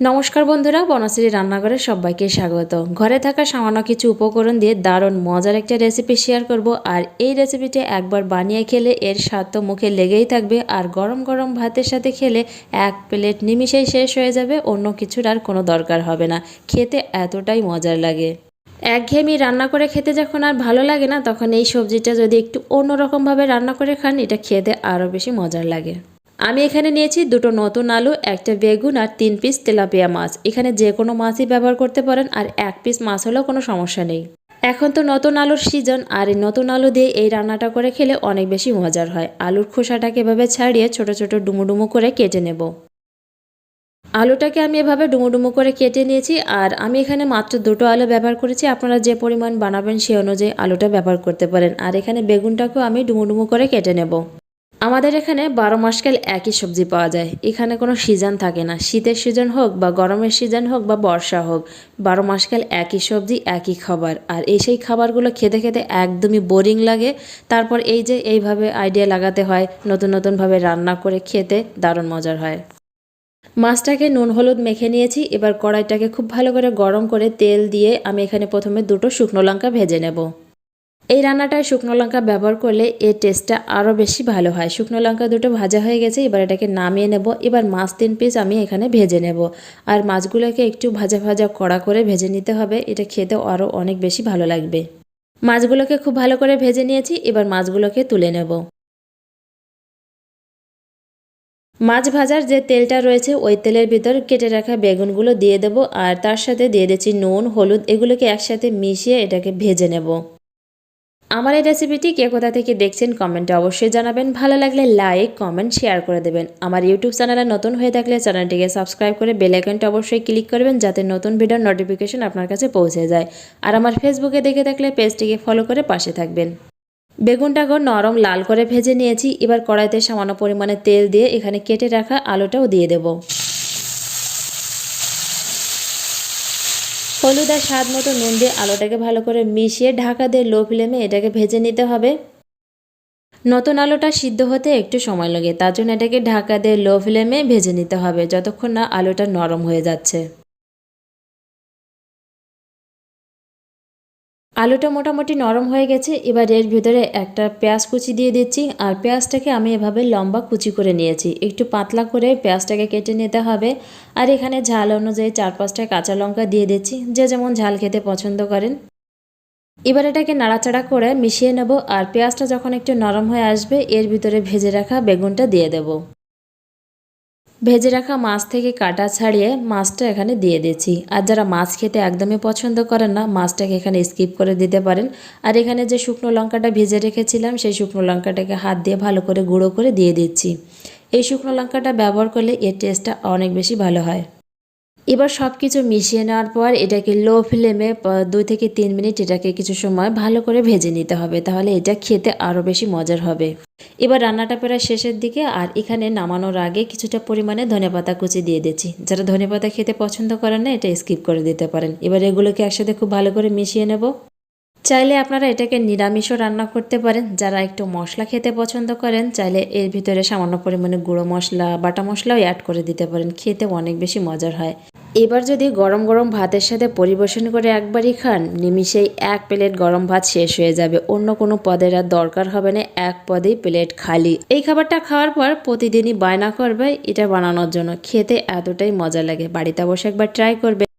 নমস্কার বন্ধুরা বনশ্রী রান্নাঘরে সবাইকে স্বাগত। ঘরে থাকা সামান্য কিছু উপকরণ দিয়ে দারুণ মজার একটা রেসিপি শেয়ার করব। আর এই রেসিপিটি একবার বানিয়ে খেলে এর স্বাদ তো মুখে লেগেই থাকবে। আর গরম গরম ভাতের সাথে খেলে এক প্লেট নিমিষেই শেষ হয়ে যাবে, অন্য কিছুর আর কোনো দরকার হবে না। খেতে এতটাই মজার লাগে। একঘেয়েমি রান্না করে খেতে যখন আর ভালো লাগে না, তখন এই সবজিটা যদি একটু অন্যরকমভাবে রান্না করে খান, এটা খেতে আরও বেশি মজার লাগে। আমি এখানে নিয়েছি দুটো নতুন আলু, একটা বেগুন আর তিন পিস তেলাপিয়া মাছ। এখানে যে কোনো মাছই ব্যবহার করতে পারেন আর এক পিস মাছ হলেও কোনো সমস্যা নেই। এখন তো নতুন আলুর সিজন আর এই নতুন আলু দিয়ে এই রান্নাটা করে খেলে অনেক বেশি মজার হয়। আলুর খোসাটাকে এভাবে ছাড়িয়ে ছোট ছোট ডুমো ডুমো করে কেটে নেব। আলুটাকে আমি এভাবে ডুমো ডুমো করে কেটে নিয়েছি আর আমি এখানে মাত্র দুটো আলু ব্যবহার করেছি। আপনারা যে পরিমাণ বানাবেন সেই অনুযায়ী আলুটা ব্যবহার করতে পারেন। আর এখানে বেগুনটাকেও আমি ডুমো ডুমো করে কেটে নেব। আমাদের এখানে বারো মাসকাল একই সবজি পাওয়া যায়। এখানে কোনো সিজন থাকে না। শীতের সিজন হোক বা গরমের সিজন হোক বা বর্ষা হোক, বারো মাসকাল একই সবজি, একই খাবার। আর এই সেই খাবারগুলো খেতে খেতে একদমই বোরিং লাগে। তারপর এই যে এইভাবে আইডিয়া লাগাতে হয়, নতুন নতুনভাবে রান্না করে খেতে দারুণ মজার হয়। মাছটাকে নুন, হলুদ মেখে নিয়েছি। এবার কড়াইটাকে খুব ভালো করে গরম করে তেল দিয়ে আমি এখানে প্রথমে দুটো শুকনো লঙ্কা ভেজে নেব। এই রান্নাটায় শুকনো লঙ্কা ব্যবহার করলে এর টেস্টটা আরও বেশি ভালো হয়। শুকনো লঙ্কা দুটো ভাজা হয়ে গেছে, এবার এটাকে নামিয়ে নেব। এবার মাছ তিন পিস আমি এখানে ভেজে নেব। আর মাছগুলোকে একটু ভাজা ভাজা কড়া করে ভেজে নিতে হবে, এটা খেতে আরও অনেক বেশি ভালো লাগবে। মাছগুলোকে খুব ভালো করে ভেজে নিয়েছি, এবার মাছগুলোকে তুলে নেব। মাছ ভাজার যে তেলটা রয়েছে, ওই তেলের ভিতর কেটে রাখা বেগুনগুলো দিয়ে দেব, আর তার সাথে দিয়ে দিচ্ছি নুন, হলুদ, এগুলোকে একসাথে মিশিয়ে এটাকে ভেজে নেব। আমার এই রেসিপিটি কে কোথা থেকে দেখছেন কমেন্টে অবশ্যই জানাবেন। ভালো লাগলে লাইক কমেন্ট শেয়ার করে দেবেন। আমার ইউটিউব চ্যানেলে নতুন হয়ে থাকলে চ্যানেলটিকে সাবস্ক্রাইব করে বেল আইকনটা অবশ্যই ক্লিক করবেন যাতে নতুন ভিডিওর নোটিফিকেশন আপনার কাছে পৌঁছে যায়। আর আমার ফেসবুকে দেখে থাকলে পেজটিকে ফলো করে পাশে থাকবেন। বেগুনটাকে নরম লাল করে ভেজে নিয়েছি। এবার কড়াইতে সামান্য পরিমাণে তেল দিয়ে এখানে কেটে রাখা আলুটাও দিয়ে দেবো। হলুদ আর স্বাদ মতো নুন দিয়ে আলুটাকে ভালো করে মিশিয়ে ঢাকা দিয়ে লো ফ্লেমে এটাকে ভেজে নিতে হবে। নতুন আলুটা সিদ্ধ হতে একটু সময় লাগে, তার জন্য এটাকে ঢাকা দিয়ে লো ফ্লেমে ভেজে নিতে হবে, যতক্ষণ না আলুটা নরম হয়ে যাচ্ছে। আলুটা মোটামুটি নরম হয়ে গেছে, এবার এর ভিতরে একটা পেঁয়াজ কুচি দিয়ে দিচ্ছি, আর পেঁয়াজটাকে আমি এভাবে লম্বা কুচি করে নিয়েছি। একটু পাতলা করে পেঁয়াজটাকে কেটে নিতে হবে, আর এখানে ঝাল অনুযায়ী চার পাঁচটা কাঁচা লঙ্কা দিয়ে দিচ্ছি, যে যেমন ঝাল খেতে পছন্দ করেন। এবার এটাকে নাড়াচাড়া করে মিশিয়ে নেব, আর পেঁয়াজটা যখন একটু নরম হয়ে আসবে, এর ভিতরে ভেজে রাখা বেগুনটা দিয়ে দেবো। ভেজে রাখা মাছ থেকে কাটা ছাড়িয়ে মাছটা এখানে দিয়ে দিচ্ছি আর যারা মাছ খেতে একদমই পছন্দ করেন না, মাছটাকে এখানে স্কিপ করে দিতে পারেন। আর এখানে যে শুকনো লঙ্কাটা ভেজে রেখেছিলাম, সেই শুকনো লঙ্কাটাকে হাত দিয়ে ভালো করে গুঁড়ো করে দিয়ে দিচ্ছি। এই শুকনো লঙ্কাটা ব্যবহার করলে এর টেস্টটা অনেক বেশি ভালো হয়। এবার সব কিছু মিশিয়ে নেওয়ার পর এটাকে লো ফ্লেমে দুই থেকে তিন মিনিট এটাকে কিছু সময় ভালো করে ভেজে নিতে হবে। তাহলে এটা খেতে আরও বেশি মজার হবে। এবার রান্নাটা প্রায় শেষের দিকে, আর এখানে নামানোর আগে কিছুটা পরিমাণে ধনেপাতা কুচি দিয়ে দিচ্ছি। যারা ধনেপাতা খেতে পছন্দ করেন না, এটা স্কিপ করে দিতে পারেন। এবার এগুলোকে একসাথে খুব ভালো করে মিশিয়ে নেব। চাইলে আপনারা এটাকে নিরামিষও রান্না করতে পারেন। যারা একটু মশলা খেতে পছন্দ করেন, চাইলে এর ভিতরে সামান্য পরিমাণে গুঁড়ো মশলা, বাটা মশলাও অ্যাড করে দিতে পারেন। খেতে অনেক বেশি মজার হয়। এবার যদি গরম গরম ভাতের সাথে পরিবেশন করে একবারই খান, নিমিষেই এক প্লেট গরম ভাত শেষ হয়ে যাবে। অন্য কোনো পদের আর দরকার হবে না, এক পদেই প্লেট খালি। এই খাবারটা খাওয়ার পর প্রতিদিনই বায়না করবে এটা বানানোর জন্য। খেতে এতটাই মজা লাগে। বাড়িতে বসে একবার ট্রাই করবে।